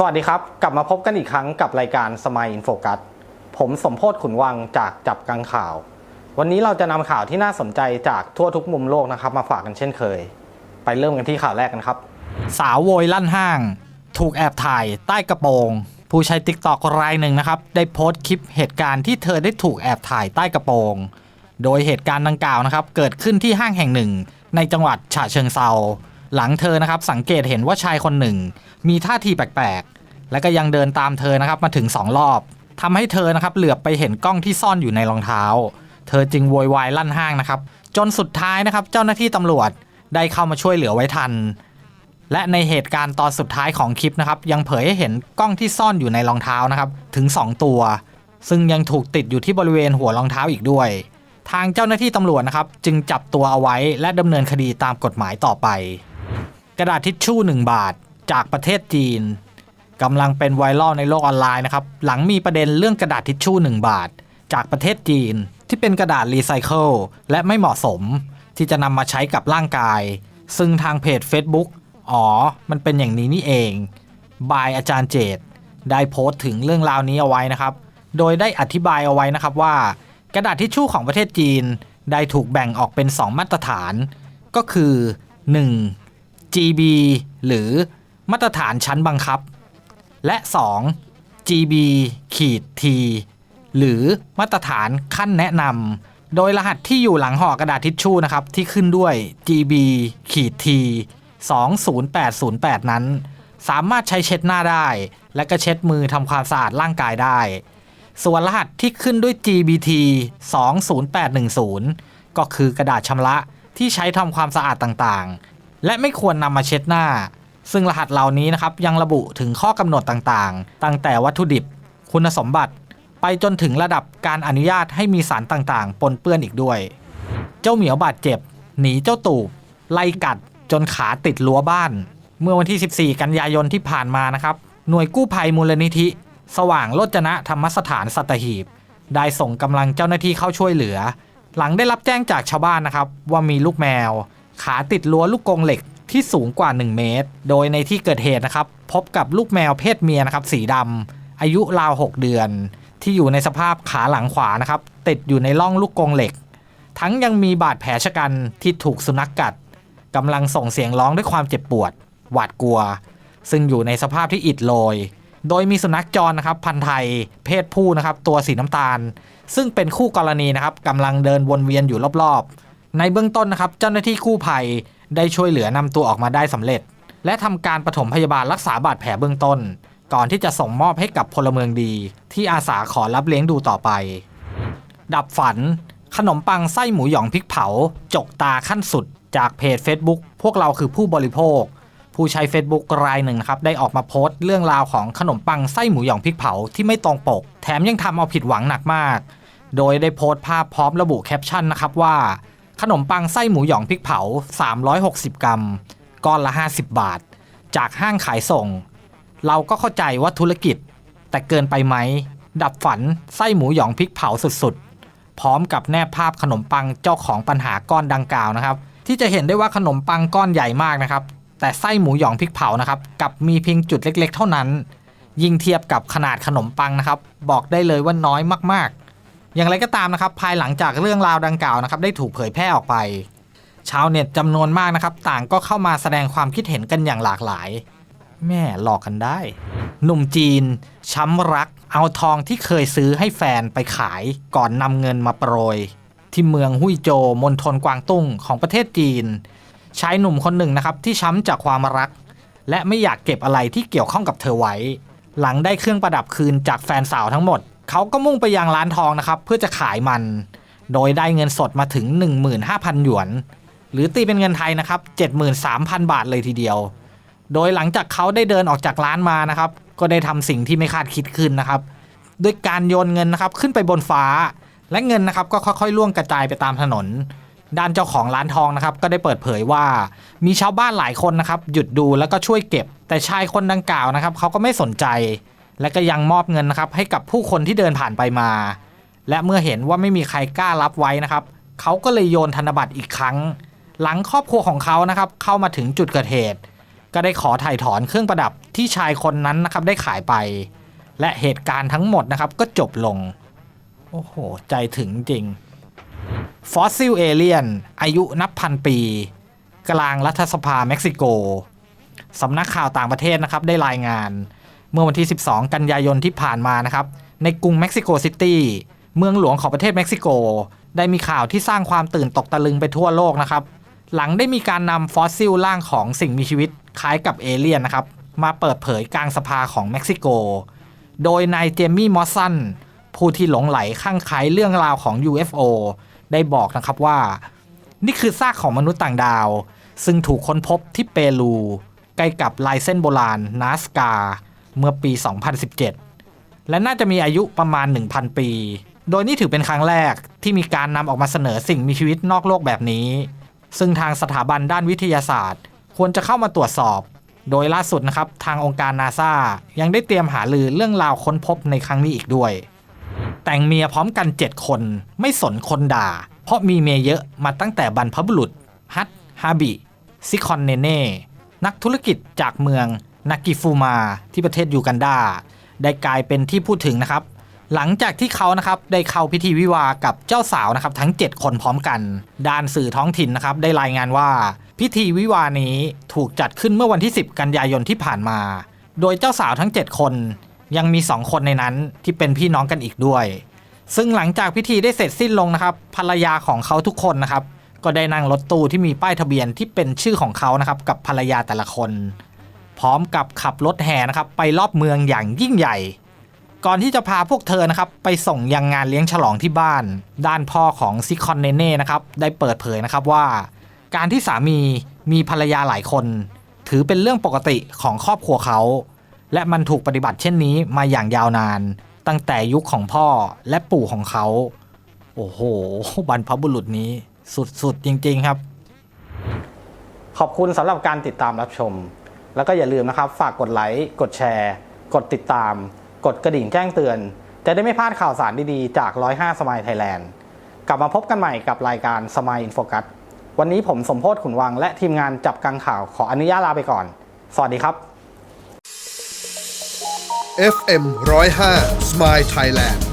สวัสดีครับ กลับมาพบกันอีกครั้งกับรายการสมัยอินโฟกัสผมสมโพศขุนวังจากจับกังข่าว วันนี้เราจะนำข่าวที่น่าสนใจจากทั่วทุกมุมโลกนะครับ มาฝากกันเช่นเคย ไปเริ่มกันที่ข่าวแรกกันครับ สาวโวยลั่นห้าง ถูกแอบถ่ายใต้กระโปรง ผู้ใช้ติ๊กตอกรายหนึ่งนะครับ ได้โพสต์คลิปเหตุการณ์ที่เธอได้ถูกแอบถ่ายใต้กระโปรง โดยเหตุการณ์ดังกล่าวนะครับ เกิดขึ้นที่ห้างแห่งหนึ่ง ในจังหวัดฉะเชิงเซา หลังเธอนะครับสังเกตเห็นว่าชายคนหนึ่ง มีท่าทีแปลกๆ และก็ยังเดินตามเธอนะครับมาถึงสองรอบทำให้เธอนะครับเหลือบไปเห็นกล้องที่ซ่อนอยู่ในรองเท้า เธอจึงโวยวายลั่นห้างนะครับ จนสุดท้ายนะครับเจ้าหน้าที่ตำรวจได้เข้ามาช่วยเหลือไว้ทัน และในเหตุการณ์ตอนสุดท้ายของคลิปนะครับยังเผยให้เห็นกล้องที่ซ่อนอยู่ในรองเท้านะครับถึง 2 ตัว ซึ่งยังถูกติดอยู่ที่บริเวณหัวรองเท้าอีกด้วยทางเจ้าหน้าที่ตำรวจนะครับ จึงจับตัวเอาไว้และดำเนินคดีตามกฎหมายต่อไป กระดาษทิชชู่ 1 บาทจากประเทศจีนกำลังเป็นไวรัลในโลกออนไลน์นะครับ หลังมีประเด็นเรื่องกระดาษทิชชู่ 1 บาท จากประเทศจีน ที่เป็นกระดาษรีไซเคิลและไม่เหมาะสม ที่จะนำมาใช้กับร่างกาย ซึ่งทางเพจ Facebook อ๋อ มันเป็นอย่างนี้นี่เอง บายอาจารย์เจต ได้โพสต์ถึงเรื่องราวนี้เอาไว้นะครับ โดยได้อธิบายเอาไว้นะครับว่า กระดาษทิชชู่ของประเทศจีน ได้ถูกแบ่งออกเป็น 2 มาตรฐาน ก็คือ 1. GB หรือมาตรฐานชั้นบังคับ และ 2. GB ขีด T หรือมาตรฐานขั้นแนะนำโดยรหัสที่อยู่หลังห่อกระดาษทิชชู่นะครับ ที่ขึ้นด้วย GB ขีด T 20808 นั้น สามารถใช้เช็ดหน้าได้ และก็เช็ดมือทำความสะอาดร่างกายได้ ส่วนรหัสที่ขึ้นด้วย GBT 20810 ก็คือกระดาษชำระที่ใช้ทำความสะอาดต่างๆ และไม่ควรนำมาเช็ดหน้า ซึ่งรหัสเหล่านี้นะครับยังระบุถึงข้อกำหนดต่างๆ ตั้งแต่วัตถุดิบ คุณสมบัติ ไปจนถึงระดับการอนุญาตให้มีสารต่างๆ ปนเปื้อนอีกด้วย เจ้าเหมียวบาดเจ็บ หนีเจ้าตูบ ไล่กัดจนขาติดรั้วบ้าน เมื่อวันที่ 14 กันยายนที่ผ่านมานะครับ หน่วยกู้ภัยมูลนิธิ สว่างโรจนะธรรมสถานสัตหีบ ได้ส่งกำลังเจ้าหน้าที่เข้าช่วยเหลือ หลังได้รับแจ้งจากชาวบ้านนะครับว่ามีลูกแมว ขาติดรั้วลูกกรงเหล็กที่สูงกว่า 1 เมตร โดยในที่เกิดเหตุนะครับ พบกับลูกแมวเพศเมียนะครับ สีดำอายุราว 6 เดือน ที่อยู่ในสภาพขาหลังขวานะครับ ติดอยู่ในร่องลูกกรงเหล็ก ทั้งยังมีบาดแผลชะกันที่ถูกสุนัขกกัดกำลังส่งเสียงร้องด้วยความเจ็บปวด หวาดกลัว ซึ่งอยู่ในสภาพที่อิดโรยโดยมีสุนัขจรนะครับ พันธุ์ไทย เพศผู้นะครับ ตัวสีน้ำตาล ซึ่งเป็นคู่กรณีนะครับกำลังเดินวนเวียนอยู่รอบๆ ในเบื้องต้นนะครับ เจ้าหน้าที่กู้ภัยได้ช่วยเหลือนำตัวออกมาได้สำเร็จ และทำการปฐมพยาบาลรักษาบาดแผลเบื้องต้น ก่อนที่จะส่งมอบให้กับพลเมืองดี ที่อาสาขอรับเลี้ยงดูต่อไป ดับฝัน ขนมปังไส้หมูหยองพริกเผา จกตาขั้นสุด จากเพจ Facebook พวกเราคือผู้บริโภค ผู้ใช้ Facebook รายหนึ่งนะครับได้ออกมาโพสต์เรื่องราวของขนมปังไส้หมูหยองพริกเผาที่ไม่ตรงปก แถมยังทำเอาผิดหวังหนักมาก โดยได้โพสต์ภาพพร้อมระบุแคปชั่นนะครับว่า ขนมปังไส้หมูหยองพริกเผา 360 กรัม ก้อนละ 50 บาท จากห้างขายส่ง เราก็เข้าใจว่าธุรกิจ แต่เกินไปไหม ดับฝันไส้หมูหยองพริกเผาสุดๆ พร้อมกับแนบภาพขนมปังเจ้าของปัญหาก้อนดังกล่าวนะครับ ที่จะเห็นได้ว่าขนมปังก้อนใหญ่มากนะครับ แต่ไส้หมูหยองพริกเผานะครับกับมีเพียงจุดเล็ก ๆ เท่านั้น ยิ่งเทียบกับขนาดขนมปังนะครับ บอกได้เลยว่าน้อยมากๆ อย่างไรก็ตามนะครับ ภายหลังจากเรื่องราวดังกล่าวนะครับ ได้ถูกเผยแพร่ออกไป ชาวเน็ตจำนวนมากนะครับ ต่างก็เข้ามาแสดงความคิดเห็นกันอย่างหลากหลาย แม่หลอกกันได้ หนุ่มจีน ช้ำรัก เอาทองที่เคยซื้อให้แฟนไปขายก่อนนำเงินมาโปรย ที่เมืองหุยโจมณฑลกวางตุ้งของประเทศจีนชายหนุ่มคนหนึ่งนะครับที่ช้ำจากความรัก และไม่อยากเก็บอะไรที่เกี่ยวข้องกับเธอไว้ หลังได้เครื่องประดับคืนจากแฟนสาวทั้งหมด เขาก็มุ่งไปยังร้านทองนะครับเพื่อจะขายมัน โดยได้เงินสดมาถึง 15,000 หยวน หรือตีเป็นเงินไทยนะครับ73,000 บาทเลยทีเดียว โดยหลังจากเขาได้เดินออกจากร้านมานะครับ ก็ได้ทำสิ่งที่ไม่คาดคิดขึ้นนะครับด้วยการโยนเงินนะครับขึ้นไปบนฟ้า และเงินนะครับก็ค่อยๆล่วงกระจายไปตามถนน ด้านเจ้าของร้านทองนะครับก็ได้เปิดเผยว่า มีชาวบ้านหลายคนนะครับหยุดดูแล้วก็ช่วยเก็บ แต่ชายคนดังกล่าวนะครับเขาก็ไม่สนใจ และก็ยังมอบเงินนะครับให้กับผู้คนที่เดินผ่านไปมา และเมื่อเห็นว่าไม่มีใครกล้ารับไว้นะครับ เขาก็เลยโยนธนบัตรอีกครั้ง หลังครอบครัวของเขานะครับเข้ามาถึงจุดเกิดเหตุ ก็ได้ขอถ่ายถอนเครื่องประดับที่ชายคนนั้นนะครับได้ขายไป และเหตุการณ์ทั้งหมดนะครับก็จบลง โอ้โห ใจถึงจริงฟอสซิลเอเลียนอายุนับพันปี กลางรัฐสภาเม็กซิโกสำนักข่าวต่างประเทศนะครับได้รายงาน เมื่อวันที่ 12 กันยายนที่ผ่านมานะครับ ในกรุงเม็กซิโกซิตี้เมืองหลวงของประเทศเม็กซิโก ได้มีข่าวที่สร้างความตื่นตกตะลึงไปทั่วโลกนะครับ หลังได้มีการนำฟอสซิลร่างของสิ่งมีชีวิตคล้ายกับเอเลี่ยนนะครับ มาเปิดเผยกลางสภาของเม็กซิโก โดยนายเจมี่มอสซันผู้ที่หลงไหลข้างไคล้เรื่องราวของ UFO ได้บอกนะครับว่า นี่คือซากของมนุษย์ต่างดาว ซึ่งถูกค้นพบที่เปรูใกล้กับลายเส้นโบราณนาสกา เมื่อปี 2017 และน่าจะมีอายุประมาณ 1,000 ปี โดยนี่ถือเป็นครั้งแรกที่มีการนำออกมาเสนอสิ่งมีชีวิตนอกโลกแบบนี้ ซึ่งทางสถาบันด้านวิทยาศาสตร์ ควรจะเข้ามาตรวจสอบ โดยล่าสุดนะครับทางองค์การนาซายังได้เตรียมหาลือเรื่องราวค้นพบในครั้งนี้อีกด้วย แต่งเมียพร้อมกัน 7 คน ไม่สนคนด่า เพราะมีเมียเยอะมาตั้งแต่บรรพบุรุษฮัตฮาบิซิคอนเนเน่นักธุรกิจจากเมือง นากิฟูมาที่ประเทศยูกันดาได้กลายเป็นที่พูดถึงนะครับ หลังจากที่เขานะครับได้เข้าพิธีวิวากับเจ้าสาวนะครับทั้ง 7 คนพร้อมกัน ด้านสื่อท้องถิ่นนะครับได้รายงานว่า พิธีวิวานี้ถูกจัดขึ้นเมื่อวันที่ 10 กันยายนที่ผ่านมา โดยเจ้าสาวทั้ง 7 คน ยังมี 2 คนในนั้นที่เป็นพี่น้องกันอีกด้วย ซึ่งหลังจากพิธีได้เสร็จสิ้นลงนะครับภรรยาของเขาทุกคนนะครับก็ได้นั่งรถตู้ที่มีป้ายทะเบียนที่เป็นชื่อของเขานะครับกับภรรยาแต่ละคน พร้อมกับขับรถแห่นะครับไปรอบเมืองอย่างยิ่งใหญ่ ก่อนที่จะพาพวกเธอนะครับไปส่งยังงานเลี้ยงฉลองที่บ้าน ด้านพ่อของซิคอนเนเน่นะครับได้เปิดเผยนะครับว่า การที่สามีมีภรรยาหลายคน ถือเป็นเรื่องปกติของครอบครัวเขา และมันถูกปฏิบัติเช่นนี้มาอย่างยาวนาน ตั้งแต่ยุคของพ่อและปู่ของเขา โอ้โหบรรพบุรุษนี้สุดๆจริง ๆครับ ขอบคุณสำหรับการติดตามรับชม แล้วก็อย่าลืมนะครับฝากกดไลค์กดแชร์ กดติดตาม กดกระดิ่งแจ้งเตือน จะได้ไม่พลาดข่าวสารดีๆ จาก 105สมายไทยแลนด์กลับมาพบกันใหม่กับรายการสมายอินโฟกัสวันนี้ผมสมโพศขุนวังและทีมงานจับกังข่าวขออนุญาตลาไปก่อน สวัสดีครับ FM 105 Smile Thailand